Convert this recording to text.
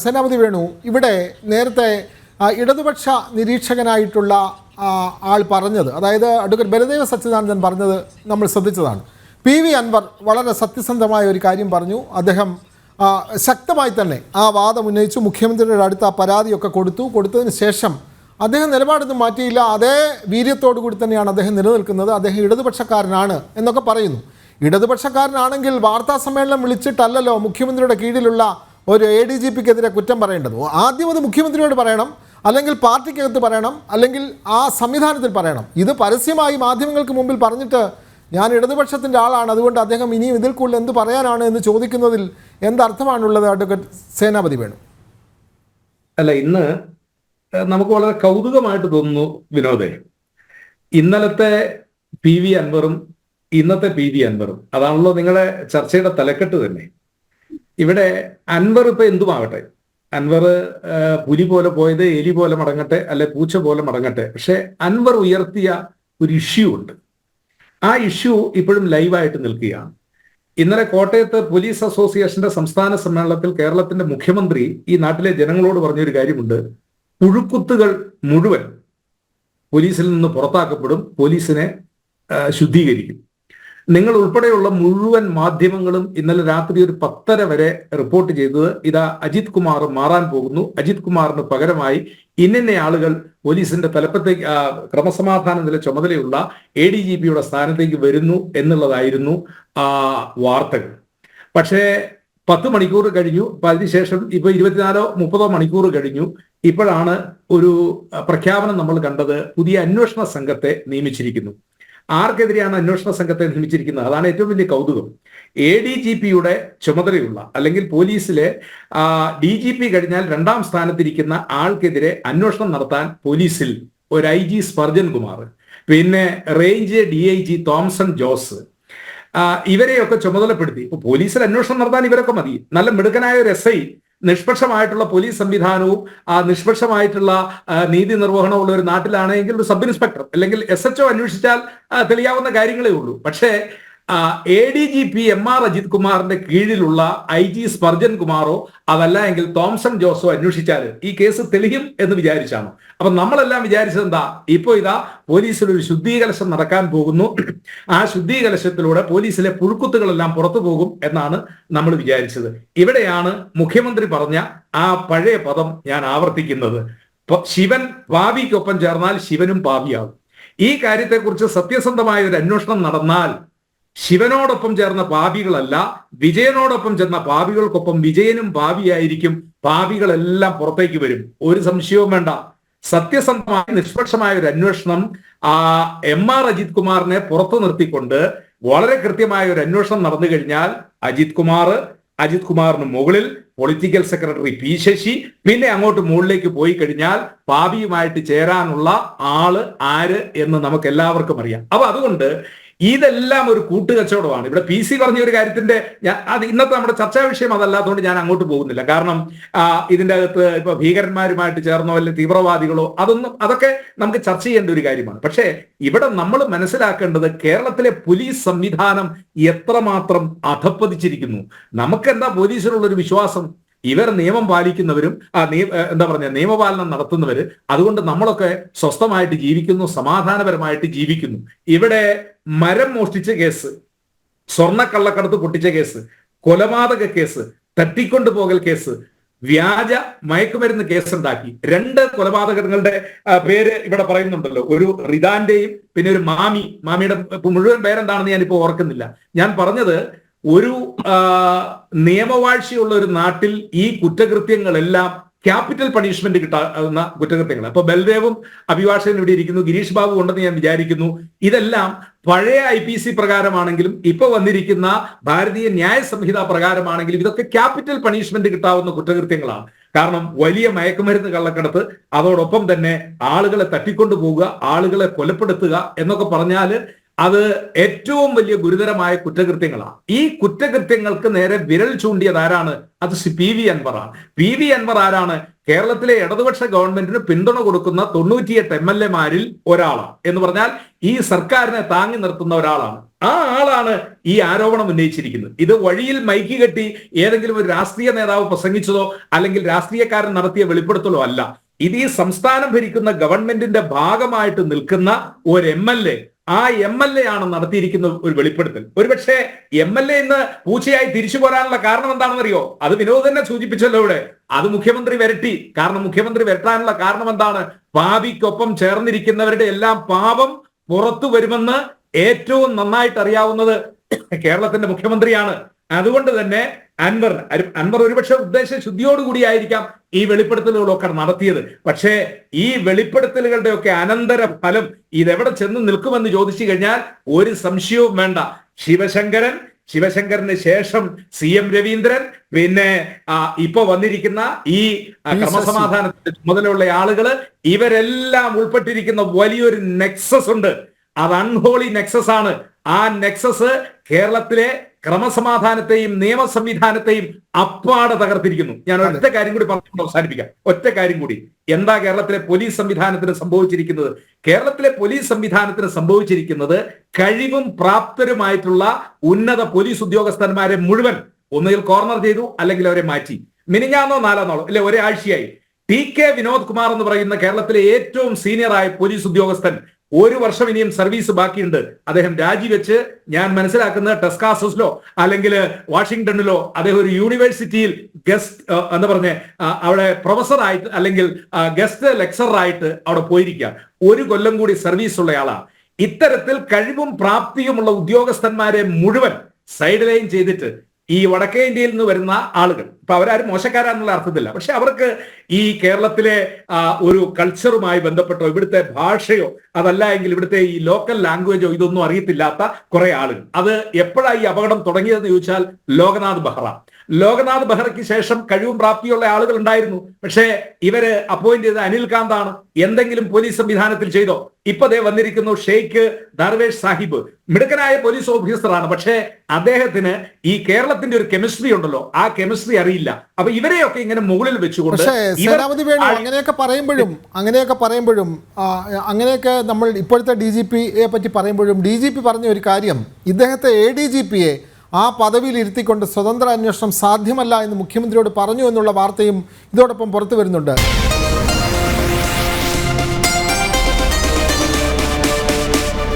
സേനാപതി വേണു ഇവിടെ നേരത്തെ ഇടതുപക്ഷ നിരീക്ഷകനായിട്ടുള്ള ആൾ പറഞ്ഞത് അതായത് അഡ്വക്കേറ്റ് ബലദേവ സച്ചിദാനന്ദൻ പറഞ്ഞത് നമ്മൾ ശ്രദ്ധിച്ചതാണ്. പി വി അൻവർ വളരെ സത്യസന്ധമായ ഒരു കാര്യം പറഞ്ഞു. അദ്ദേഹം ശക്തമായി തന്നെ ആ വാദം ഉന്നയിച്ചു. മുഖ്യമന്ത്രിയുടെ അടുത്ത് ആ പരാതിയൊക്കെ കൊടുത്തു. കൊടുത്തതിന് ശേഷം അദ്ദേഹം നിലപാടൊന്നും മാറ്റിയില്ല. അതേ വീര്യത്തോടു കൂടി തന്നെയാണ് അദ്ദേഹം നിലനിൽക്കുന്നത്. അദ്ദേഹം ഇടതുപക്ഷക്കാരനാണ് എന്നൊക്കെ പറയുന്നു. ഇടതുപക്ഷക്കാരനാണെങ്കിൽ വാർത്താ സമ്മേളനം വിളിച്ചിട്ടല്ലല്ലോ മുഖ്യമന്ത്രിയുടെ കീഴിലുള്ള ഒരു എ ഡി ജി പിക്കെതിരെ കുറ്റം പറയേണ്ടത്. ആദ്യം അത് മുഖ്യമന്ത്രിയോട് പറയണം അല്ലെങ്കിൽ പാർട്ടിക്കകത്ത് പറയണം അല്ലെങ്കിൽ ആ സംവിധാനത്തിൽ പറയണം. ഇത് പരസ്യമായി മാധ്യമങ്ങൾക്ക് മുമ്പിൽ പറഞ്ഞിട്ട് ഞാൻ ഇടതുപക്ഷത്തിന്റെ ആളാണ് അതുകൊണ്ട് അദ്ദേഹം ഇനിയും ഇതിൽ കൂടുതൽ എന്ത് പറയാനാണ് എന്ന് ചോദിക്കുന്നതിൽ എന്തർത്ഥമാണുള്ളത് അഡ്വക്കേറ്റ് സേനാപതി വേണു? അല്ല ഇന്ന് നമുക്ക് വളരെ കൗതുകമായിട്ട് തോന്നുന്നു വിനോദേ. ഇന്നലത്തെ പി വി അൻവറും ഇന്നത്തെ പി വി അൻവറും അതാണല്ലോ നിങ്ങളുടെ ചർച്ചയുടെ തലക്കെട്ട് തന്നെ. ഇവിടെ അൻവർ ഇപ്പൊ എന്തുമാകട്ടെ? അൻവർ പുലി പോലെ പോയത് എലി പോലെ മടങ്ങട്ടെ അല്ലെ പൂച്ച പോലെ മടങ്ങട്ടെ. പക്ഷെ അൻവർ ഉയർത്തിയ ഒരു ഇഷ്യൂ ഉണ്ട്. ആ ഇഷ്യൂ ഇപ്പോഴും ലൈവായിട്ട് നിൽക്കുകയാണ്. ഇന്നലെ കോട്ടയത്ത് പോലീസ് അസോസിയേഷന്റെ സംസ്ഥാന സമ്മേളനത്തിൽ കേരളത്തിന്റെ മുഖ്യമന്ത്രി ഈ നാട്ടിലെ ജനങ്ങളോട് പറഞ്ഞൊരു കാര്യമുണ്ട്. പുഴുക്കുത്തുകൾ മുഴുവൻ പോലീസിൽ നിന്ന് പുറത്താക്കപ്പെടും പോലീസിനെ ശുദ്ധീകരിക്കും. നിങ്ങൾ ഉൾപ്പെടെയുള്ള മുഴുവൻ മാധ്യമങ്ങളും ഇന്നലെ രാത്രി ഒരു പത്തര വരെ റിപ്പോർട്ട് ചെയ്തത് ഇതാ അജിത് കുമാർ മാറാൻ പോകുന്നു. അജിത് കുമാറിന് പകരമായി ഇന്നിന്ന ആളുകൾ പോലീസിന്റെ തലപ്പത്തേക്ക് ക്രമസമാധാന നില ചുമതലയുള്ള എ ഡി ജി പിയുടെ സ്ഥാനത്തേക്ക് വരുന്നു എന്നുള്ളതായിരുന്നു ആ വാർത്തകൾ. പക്ഷേ പത്ത് മണിക്കൂർ കഴിഞ്ഞു. അപ്പൊ അതിനുശേഷം ഇപ്പൊ ഇരുപത്തിനാലോ മുപ്പതോ മണിക്കൂർ കഴിഞ്ഞു. ഇപ്പോഴാണ് ഒരു പ്രഖ്യാപനം നമ്മൾ കണ്ടത്. പുതിയ അന്വേഷണ സംഘത്തെ നിയമിച്ചിരിക്കുന്നു. ആർക്കെതിരെയാണ് അന്വേഷണ സംഘത്തെ നിയമിച്ചിരിക്കുന്നത്? അതാണ് ഏറ്റവും വലിയ കൗതുകം. എ ഡി ജി പിയുടെ ചുമതലയുള്ള അല്ലെങ്കിൽ പോലീസിലെ ഡി ജി പി കഴിഞ്ഞാൽ രണ്ടാം സ്ഥാനത്തിരിക്കുന്ന ആൾക്കെതിരെ അന്വേഷണം നടത്താൻ പോലീസിൽ ഒരു ഐ ജി സ്പർജൻ കുമാർ പിന്നെ range D I G Thomson Jose ഇവരെയൊക്കെ ചുമതലപ്പെടുത്തി. ഇപ്പൊ പോലീസിൽ അന്വേഷണം നടത്താൻ ഇവരൊക്കെ മതി. നല്ല മിടുക്കനായ ഒരു എസ് ഐ നിഷ്പക്ഷമായിട്ടുള്ള പോലീസ് സംവിധാനവും ആ നിഷ്പക്ഷമായിട്ടുള്ള നീതി നിർവഹണമുള്ള ഒരു നാട്ടിലാണെങ്കിൽ ഒരു സബ് ഇൻസ്പെക്ടർ അല്ലെങ്കിൽ എസ് എച്ച് അന്വേഷിച്ചാൽ തെളിയാവുന്ന കാര്യങ്ങളേ ഉള്ളൂ. പക്ഷേ A D G P M R Ajith കുമാറിന്റെ കീഴിലുള്ള ഐ ജി സ്പർജൻ കുമാറോ അതല്ല എങ്കിൽ തോംസൺ ജോസോ അന്വേഷിച്ചാൽ ഈ കേസ് തെളിയും എന്ന് വിചാരിച്ചാണ്. അപ്പൊ നമ്മളെല്ലാം വിചാരിച്ചത് എന്താ? ഇപ്പോ ഇതാ പോലീസിൽ ഒരു ശുദ്ധീകലശം നടക്കാൻ പോകുന്നു. ആ ശുദ്ധീകലശത്തിലൂടെ പോലീസിലെ പുഴുക്കുത്തുകളെല്ലാം പുറത്തു പോകും എന്നാണ് നമ്മൾ വിചാരിച്ചത്. ഇവിടെയാണ് മുഖ്യമന്ത്രി പറഞ്ഞ ആ പഴയ പദം ഞാൻ ആവർത്തിക്കുന്നത്. ശിവൻ ഭാവിക്കൊപ്പം ചേർന്നാൽ ശിവനും ഭാവിയാകും. ഈ കാര്യത്തെക്കുറിച്ച് സത്യസന്ധമായ ഒരു അന്വേഷണം നടന്നാൽ ശിവനോടൊപ്പം ചേർന്ന പാപികളല്ല വിജയനോടൊപ്പം ചേർന്ന പാപികൾക്കൊപ്പം വിജയനും പാപിയായിരിക്കും പാപികളെല്ലാം പുറത്തേക്ക് വരും. ഒരു സംശയവും വേണ്ട. സത്യസന്ധമായ നിഷ്പക്ഷമായ ഒരു അന്വേഷണം ആ എം ആർ അജിത് കുമാറിനെ പുറത്തു നിർത്തിക്കൊണ്ട് വളരെ കൃത്യമായ ഒരു അന്വേഷണം നടന്നു കഴിഞ്ഞാൽ അജിത് കുമാർ അജിത് കുമാറിന് മുകളിൽ പൊളിറ്റിക്കൽ സെക്രട്ടറി പി ശശി പിന്നെ അങ്ങോട്ട് മുകളിലേക്ക് പോയി കഴിഞ്ഞാൽ പാപിയുമായിട്ട് ചേരാനുള്ള ആൾ ആര് എന്ന് നമുക്ക് എല്ലാവർക്കും അറിയാം. അപ്പൊ അതുകൊണ്ട് ഇതെല്ലാം ഒരു കൂട്ടുകച്ചവടമാണ്. ഇവിടെ പി സി പറഞ്ഞ ഒരു കാര്യത്തിന്റെ ഞാൻ അത് ഇന്നത്തെ നമ്മുടെ ചർച്ചാ വിഷയം അതല്ലാത്തതുകൊണ്ട് ഞാൻ അങ്ങോട്ട് പോകുന്നില്ല. കാരണം ഇതിന്റെ അകത്ത് ഇപ്പൊ ഭീകരന്മാരുമായിട്ട് ചേർന്നോ അല്ലെങ്കിൽ തീവ്രവാദികളോ അതൊന്നും അതൊക്കെ നമുക്ക് ചർച്ച ചെയ്യേണ്ട ഒരു കാര്യമാണ്. പക്ഷേ ഇവിടെ നമ്മൾ മനസ്സിലാക്കേണ്ടത് കേരളത്തിലെ പോലീസ് സംവിധാനം എത്രമാത്രം അധപ്പതിച്ചിരിക്കുന്നു. നമുക്കെന്താ പോലീസിലുള്ള ഒരു വിശ്വാസം? ഇവർ നിയമം പാലിക്കുന്നവരും എന്താ പറഞ്ഞ നിയമപാലനം നടത്തുന്നവര് അതുകൊണ്ട് നമ്മളൊക്കെ സ്വസ്ഥമായിട്ട് ജീവിക്കുന്നു സമാധാനപരമായിട്ട് ജീവിക്കുന്നു. ഇവിടെ മരം മോഷ്ടിച്ച കേസ് സ്വർണക്കള്ളക്കടത്ത് പൊട്ടിച്ച കേസ് കൊലപാതക കേസ് തട്ടിക്കൊണ്ടു പോകൽ കേസ് വ്യാജ മയക്കുമരുന്ന് കേസുണ്ടാക്കി. രണ്ട് കൊലപാതകങ്ങളുടെ പേര് ഇവിടെ പറയുന്നുണ്ടല്ലോ. ഒരു റിദാന്റെയും പിന്നെ ഒരു മാമി മാമിയുടെ മുഴുവൻ പേരെന്താണെന്ന് ഞാനിപ്പോ ഓർക്കുന്നില്ല. ഞാൻ പറഞ്ഞത് ഒരു നിയമവാഴ്ചയുള്ള ഒരു നാട്ടിൽ ഈ കുറ്റകൃത്യങ്ങളെല്ലാം ക്യാപിറ്റൽ പണിഷ്മെന്റ് കിട്ടാവുന്ന കുറ്റകൃത്യങ്ങൾ. അപ്പൊ ബൽദേവും അഭിഭാഷകൻ ഇവിടെ ഇരിക്കുന്നു. ഗിരീഷ് ബാബു ഉണ്ടെന്ന് ഞാൻ വിചാരിക്കുന്നു. ഇതെല്ലാം പഴയ ഐ പി സി പ്രകാരമാണെങ്കിലും ഇപ്പൊ വന്നിരിക്കുന്ന ഭാരതീയ ന്യായ സംഹിത പ്രകാരമാണെങ്കിലും ഇതൊക്കെ ക്യാപിറ്റൽ പണിഷ്മെന്റ് കിട്ടാവുന്ന കുറ്റകൃത്യങ്ങളാണ്. കാരണം വലിയ മയക്കുമരുന്ന് കള്ളക്കടത്ത് അതോടൊപ്പം തന്നെ ആളുകളെ തട്ടിക്കൊണ്ടു പോവുക ആളുകളെ കൊലപ്പെടുത്തുക എന്നൊക്കെ പറഞ്ഞാൽ അത് ഏറ്റവും വലിയ ഗുരുതരമായ കുറ്റകൃത്യങ്ങളാണ്. ഈ കുറ്റകൃത്യങ്ങൾക്ക് നേരെ വിരൽ ചൂണ്ടിയത് ആരാണ്? അത് പി വി അൻവറാണ് പി വി അൻവർ ആരാണ്? കേരളത്തിലെ ഇടതുപക്ഷ ഗവൺമെന്റിന് പിന്തുണ കൊടുക്കുന്ന തൊണ്ണൂറ്റിയെട്ട് എം എൽ എമാരിൽ ഒരാളാണ്. എന്ന് പറഞ്ഞാൽ ഈ സർക്കാരിനെ താങ്ങി നിർത്തുന്ന ഒരാളാണ്. ആ ആളാണ് ഈ ആരോപണം ഉന്നയിച്ചിരിക്കുന്നത്. ഇത് വഴിയിൽ മൈക്ക് കെട്ടി ഏതെങ്കിലും ഒരു രാഷ്ട്രീയ നേതാവ് പ്രസംഗിച്ചതോ അല്ലെങ്കിൽ രാഷ്ട്രീയക്കാരൻ നടത്തിയ വെളിപ്പെടുത്തലോ അല്ല. ഇത് ഈ സംസ്ഥാനം ഭരിക്കുന്ന ഗവൺമെന്റിന്റെ ഭാഗമായിട്ട് നിൽക്കുന്ന ഒരു എം എൽ എ. ആ എം എൽ എ ആണ് നടത്തിയിരിക്കുന്ന ഒരു വെളിപ്പെടുത്തൽ. ഒരുപക്ഷെ എം എൽ എ ഇന്ന് പൂച്ചയായി തിരിച്ചു പോരാനുള്ള കാരണം എന്താണെന്നറിയോ? അത് വിനോദ് തന്നെ സൂചിപ്പിച്ചല്ലോ ഇവിടെ. അത് മുഖ്യമന്ത്രി വരട്ടി. കാരണം മുഖ്യമന്ത്രി വരട്ടാനുള്ള കാരണം എന്താണ്? പാപിക്കൊപ്പം ചേർന്നിരിക്കുന്നവരുടെ എല്ലാം പാപം പുറത്തു വരുമെന്ന് ഏറ്റവും നന്നായിട്ട് അറിയാവുന്നത് കേരളത്തിന്റെ മുഖ്യമന്ത്രിയാണ്. അതുകൊണ്ട് തന്നെ അൻവർ അൻവർ ഒരുപക്ഷെ ഉദ്ദേശ ശുദ്ധിയോടുകൂടിയായിരിക്കാം ഈ വെളിപ്പെടുത്തലുകളൊക്കെ നടത്തിയത്. പക്ഷേ ഈ വെളിപ്പെടുത്തലുകളുടെ ഒക്കെ അനന്തര ഫലം ഇതെവിടെ ചെന്ന് നിൽക്കുമെന്ന് ചോദിച്ചു കഴിഞ്ഞാൽ ഒരു സംശയവും വേണ്ട. ശിവശങ്കരൻ ശിവശങ്കറിന് ശേഷം സി എം രവീന്ദ്രൻ പിന്നെ ഇപ്പൊ വന്നിരിക്കുന്ന ഈ. ക്രമസമാധാനത്തിന്റെ ചുമതലയുള്ള ആളുകൾ ഇവരെല്ലാം ഉൾപ്പെട്ടിരിക്കുന്ന വലിയൊരു നെക്സസ് ഉണ്ട് അത് അൺഹോളി നെക്സസ് ആണ് ആ നെക്സസ് കേരളത്തിലെ ക്രമസമാധാനത്തെയും നിയമ സംവിധാനത്തെയും അപ്പാടെ തകർത്തിരിക്കുന്നു. ഞാൻ ഒറ്റ കാര്യം കൂടി പറഞ്ഞുകൊണ്ട് അവസാനിപ്പിക്കാം. ഒറ്റ കാര്യം കൂടി. എന്താ കേരളത്തിലെ പോലീസ് സംവിധാനത്തിന് സംഭവിച്ചിരിക്കുന്നത്? കേരളത്തിലെ പോലീസ് സംവിധാനത്തിന് സംഭവിച്ചിരിക്കുന്നത് കഴിവും പ്രാപ്തരുമായിട്ടുള്ള ഉന്നത പോലീസ് ഉദ്യോഗസ്ഥന്മാരെ മുഴുവൻ ഒന്നുകിൽ കോർണർ ചെയ്തു അല്ലെങ്കിൽ അവരെ മാറ്റി. മിനിഞ്ഞാന്നോ നാലാന്നോളോ അല്ലെ ഒരാഴ്ചയായി. ടി കെ വിനോദ് കുമാർ എന്ന് പറയുന്ന കേരളത്തിലെ ഏറ്റവും സീനിയറായ പോലീസ് ഉദ്യോഗസ്ഥൻ ഒരു വർഷം ഇനിയും സർവീസ് ബാക്കിയുണ്ട്. അദ്ദേഹം രാജിവെച്ച് ഞാൻ മനസ്സിലാക്കുന്നത് ടെസ്കാസസിലോ അല്ലെങ്കിൽ വാഷിങ്ടണിലോ അദ്ദേഹം ഒരു യൂണിവേഴ്സിറ്റിയിൽ ഗസ്റ്റ് എന്താ പറഞ്ഞ അവിടെ പ്രൊഫസറായിട്ട് അല്ലെങ്കിൽ ഗസ്റ്റ് ലെക്ചറായിട്ട് അവിടെ പോയിരിക്കുക. ഒരു കൊല്ലം കൂടി സർവീസ് ഉള്ളയാളാണ് ഇത്തരത്തിൽ കഴിവും പ്രാപ്തിയുമുള്ള ഉദ്യോഗസ്ഥന്മാരെ മുഴുവൻ സൈഡ് ലൈൻ ചെയ്തിട്ട് ഈ വടക്കേ ഇന്ത്യയിൽ നിന്ന് വരുന്ന ആളുകൾ. ഇപ്പൊ അവരാരും മോശക്കാരാന്നുള്ള അർത്ഥത്തില്ല. പക്ഷെ അവർക്ക് ഈ കേരളത്തിലെ ഒരു കൾച്ചറുമായി ബന്ധപ്പെട്ടോ ഇവിടുത്തെ ഭാഷയോ അതല്ല എങ്കിൽ ഇവിടുത്തെ ഈ ലോക്കൽ ലാംഗ്വേജോ ഇതൊന്നും അറിയത്തില്ലാത്ത കുറെ ആളുകൾ. അത് എപ്പോഴാണ് ഈ അപകടം തുടങ്ങിയതെന്ന് ചോദിച്ചാൽ ലോകനാഥ് ബെഹ്റ. ലോകനാഥ് ബെഹ്റയ്ക്ക് ശേഷം കഴിവും പ്രാപ്തിയുള്ള ആളുകൾ ഉണ്ടായിരുന്നു. പക്ഷേ ഇവർ അപ്പോയിന്റ് ചെയ്ത അനിൽ കാന്താണ് എന്തെങ്കിലും പോലീസ് സംവിധാനത്തിൽ ചെയ്തോ? ഇപ്പൊ ദേ വന്നിരിക്കുന്നു ഷെയ്ഖ് ദർവേഷ് സാഹിബ്. മിടുക്കനായ പോലീസ് ഓഫീസറാണ്. പക്ഷേ അദ്ദേഹത്തിന് ഈ കേരളത്തിന്റെ ഒരു കെമിസ്ട്രി ഉണ്ടല്ലോ. ആ കെമിസ്ട്രി അറിയില്ല. അപ്പൊ ഇവരെയൊക്കെ ഇങ്ങനെ മുകളിൽ വെച്ചുകൊണ്ട് അങ്ങനെയൊക്കെ പറയുമ്പോഴും അങ്ങനെയൊക്കെ പറയുമ്പോഴും അങ്ങനെയൊക്കെ നമ്മൾ ഇപ്പോഴത്തെ ഡി ജി പിയെ പറ്റി പറയുമ്പോഴും ഡി ജി പി പറഞ്ഞ ഒരു കാര്യം ഇദ്ദേഹത്തെ എ ഡി ജി പിയെ ആ പദവിയിൽ ഇരുത്തിക്കൊണ്ട് സ്വതന്ത്ര അന്വേഷണം സാധ്യമല്ല എന്ന് മുഖ്യമന്ത്രിയോട് പറഞ്ഞു എന്നുള്ള വാർത്തയും ഇതോടൊപ്പം പുറത്തു വരുന്നുണ്ട്.